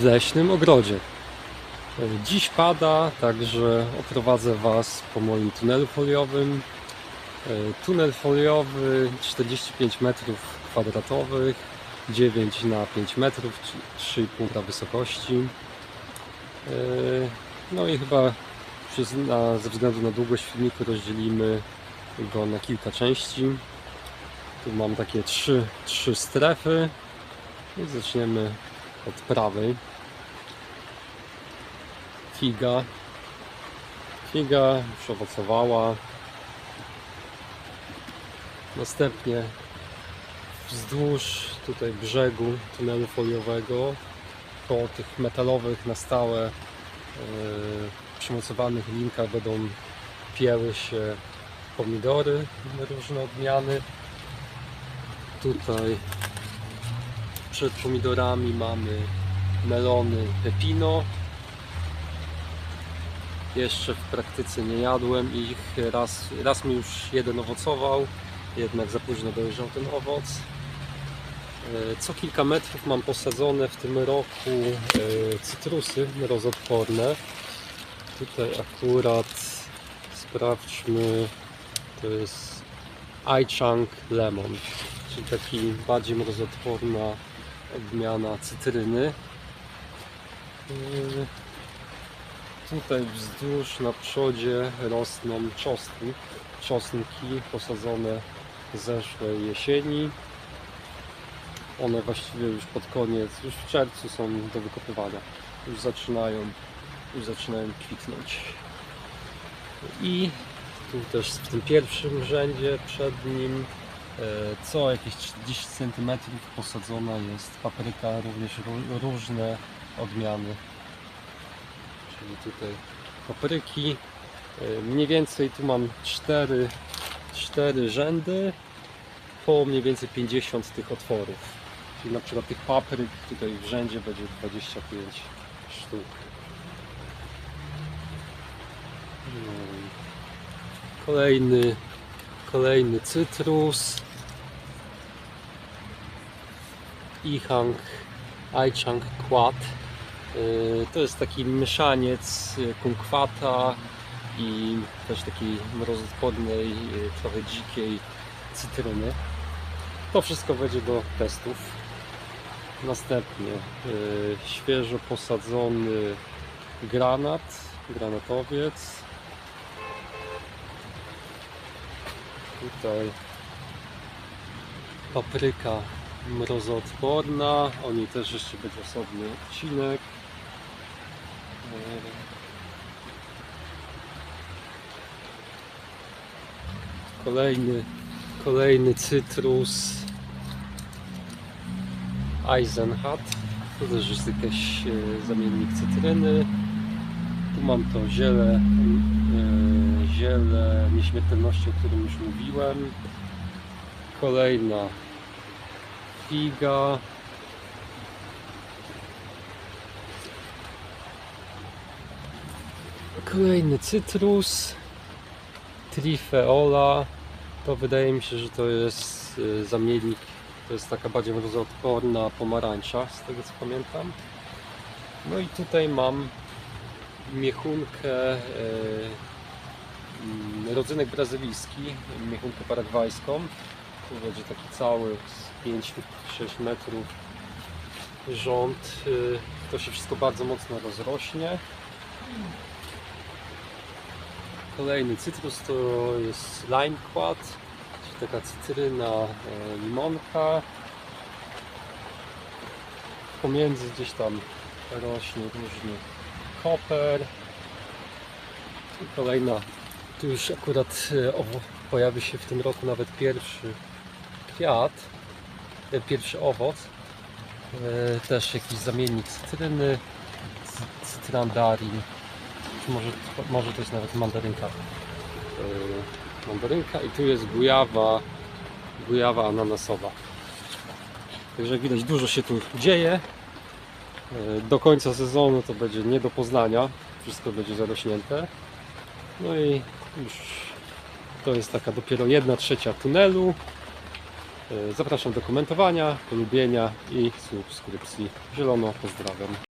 w leśnym ogrodzie. Dziś pada, także oprowadzę Was po moim tunelu foliowym. E, Tunel foliowy 45 metrów kwadratowych, 9 na 5 metrów, czyli 3,5 wysokości. E, No i chyba przez, na, ze względu na długość filmiku rozdzielimy go na kilka części. Tu mam takie trzy, trzy strefy. I zaczniemy od prawej. Figa. Figa już owocowała. Następnie wzdłuż tutaj brzegu tunelu foliowego po tych metalowych na stałe yy, przymocowanych linkach będą pieły się pomidory różne odmiany. Tutaj przed pomidorami mamy melony pepino. Jeszcze w praktyce nie jadłem ich. Raz, raz mi już jeden owocował, jednak za późno dojrzał ten owoc. E, Co kilka metrów mam posadzone w tym roku e, cytrusy mrozodporne. Tutaj akurat sprawdźmy, to jest iChunk Lemon, czyli taki bardziej mrozodporna odmiana cytryny. Tutaj wzdłuż na przodzie rosną czosnki, czosnki posadzone zeszłej jesieni. One właściwie już pod koniec, już w czerwcu są do wykopywania. Już zaczynają, już zaczynają kwitnąć. I tu też w tym pierwszym rzędzie przed nim e, co jakieś 30 cm posadzona jest papryka, również ró- różne odmiany. Czyli tutaj papryki. E, Mniej więcej tu mam 4, 4 rzędy po mniej więcej 50 tych otworów. Czyli na przykład tych papryk tutaj w rzędzie będzie 25 sztuk. I Kolejny, kolejny cytrus. Ihang, Aichang Quad. Yy, To jest taki mieszaniec yy, kunkwata i też takiej mrozodpornej, yy, trochę dzikiej cytryny. To wszystko będzie do testów. Następnie świeżo posadzony granat, granatowiec. Tutaj papryka mrozoodporna. O niej też jeszcze będzie osobny odcinek. E, Kolejny, kolejny cytrus Eisenhut. To też jest jakiś zamiennik cytryny. Tu mam to ziele, e, ziele nieśmiertelności, o którym już mówiłem. Kolejna figa. Kolejny cytrus. Trifeola. To wydaje mi się, że to jest e, zamiennik. To jest taka bardziej mrozoodporna pomarańcza, z tego co pamiętam. No i tutaj mam miechunkę, e, mm, rodzynek brazylijski, miechunkę paragwajską. Tu będzie taki cały z 5-6 metrów rząd. Y, To się wszystko bardzo mocno rozrośnie. Kolejny cytrus to jest lime quad, czyli taka cytryna, e, limonka. Pomiędzy gdzieś tam rośnie różny koper. Kolejna, tu już akurat e, owo- pojawi się w tym roku nawet pierwszy kwiat, e, pierwszy owoc. E, Też jakiś zamiennik cytryny, cy- cytrandarin, może, może to jest nawet mandarynka. E, Mandarynka i tu jest gujawa, gujawa ananasowa. Także jak widać dużo się tu dzieje. Do końca sezonu to będzie nie do poznania. Wszystko będzie zarośnięte. No i już to jest taka dopiero jedna trzecia tunelu. E, Zapraszam do komentowania, polubienia i subskrypcji. Zielono, pozdrawiam.